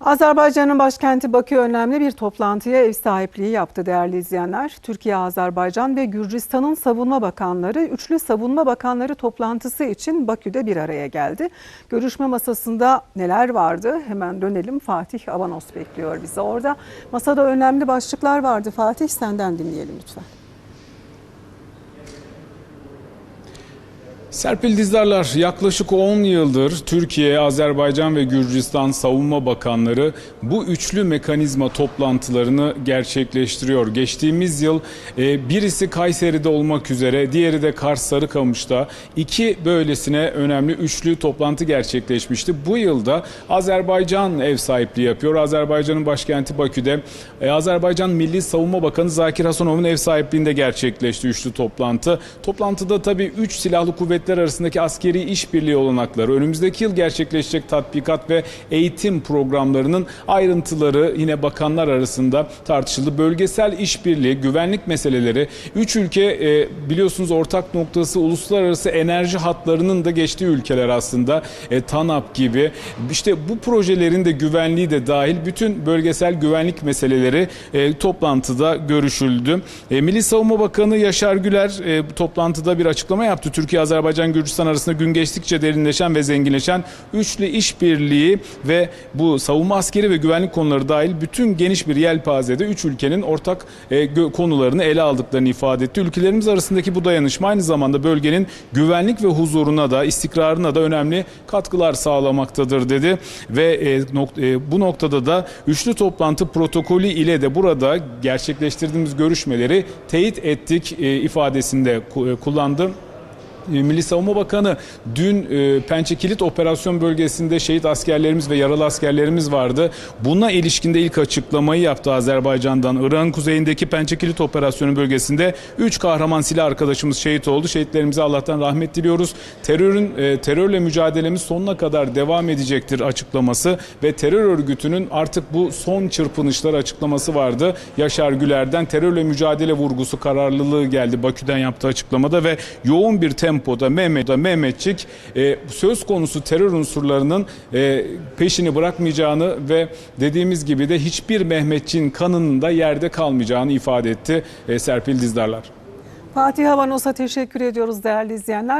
Azerbaycan'ın başkenti Bakü önemli bir toplantıya ev sahipliği yaptı değerli izleyenler. Türkiye, Azerbaycan ve Gürcistan'ın savunma bakanları üçlü savunma bakanları toplantısı için Bakü'de bir araya geldi. Görüşme masasında neler vardı? Hemen dönelim. Fatih Avanos bekliyor bizi orada. Masada önemli başlıklar vardı. Fatih senden dinleyelim lütfen. Serpil Dizdarlar yaklaşık 10 yıldır Türkiye, Azerbaycan ve Gürcistan savunma bakanları bu üçlü mekanizma toplantılarını gerçekleştiriyor. Geçtiğimiz yıl e, birisi Kayseri'de olmak üzere diğeri de Kars Sarıkamış'ta iki böylesine önemli üçlü toplantı gerçekleşmişti. Bu yılda Azerbaycan ev sahipliği yapıyor. Azerbaycan'ın başkenti Bakü'de e, Azerbaycan Milli Savunma Bakanı Zakir Hasanov'un ev sahipliğinde gerçekleşti üçlü toplantı. Toplantıda tabii 3 silahlı kuvvetler arasındaki askeri işbirliği olanakları, önümüzdeki yıl gerçekleşecek tatbikat ve eğitim programlarının ayrıntıları yine bakanlar arasında tartışıldı. Bölgesel işbirliği, güvenlik meseleleri, üç ülke e, biliyorsunuz ortak noktası uluslararası enerji hatlarının da geçtiği ülkeler aslında. E, TANAP gibi. İşte bu projelerin de güvenliği de dahil bütün bölgesel güvenlik meseleleri e, toplantıda görüşüldü. E, Milli Savunma Bakanı Yaşar Güler toplantıda bir açıklama yaptı. Türkiye, Azerbaycan, Gürcistan arasında gün geçtikçe derinleşen ve zenginleşen üçlü işbirliği ve bu savunma askeri ve güvenlik konuları dahil bütün geniş bir yelpazede üç ülkenin ortak e, konularını ele aldıklarını ifade etti. Ülkelerimiz arasındaki bu dayanışma aynı zamanda bölgenin güvenlik ve huzuruna da istikrarına da önemli katkılar sağlamaktadır dedi ve e, e, bu noktada da üçlü toplantı protokolü ile de burada gerçekleştirdiğimiz görüşmeleri teyit ettik ifadesinde ku- kullandı. E, Milli Savunma Bakanı dün e, Pençe Kilit Operasyon Bölgesi'nde şehit askerlerimiz ve yaralı askerlerimiz vardı. Buna ilişkinde ilk açıklamayı yaptı Azerbaycan'dan. Irak'ın kuzeyindeki Pençe Kilit Operasyonu bölgesinde 3 kahraman silah arkadaşımız şehit oldu. Şehitlerimize Allah'tan rahmet diliyoruz. Terörün e, terörle mücadelemiz sonuna kadar devam edecektir açıklaması ve terör örgütünün artık bu son çırpınışlar açıklaması vardı. Yaşar Güler'den terörle mücadele vurgusu kararlılığı geldi Bakü'den yaptığı açıklamada ve yoğun bir tempoda Mehmet, Mehmetçik e, söz konusu terör unsurlarının e, peşini bırakmayacağını ve dediğimiz gibi de hiçbir Mehmetçiğin kanının da yerde kalmayacağını ifade etti e, Serpil Dizdarlar. Fatih Avanos'a teşekkür ediyoruz değerli izleyenler.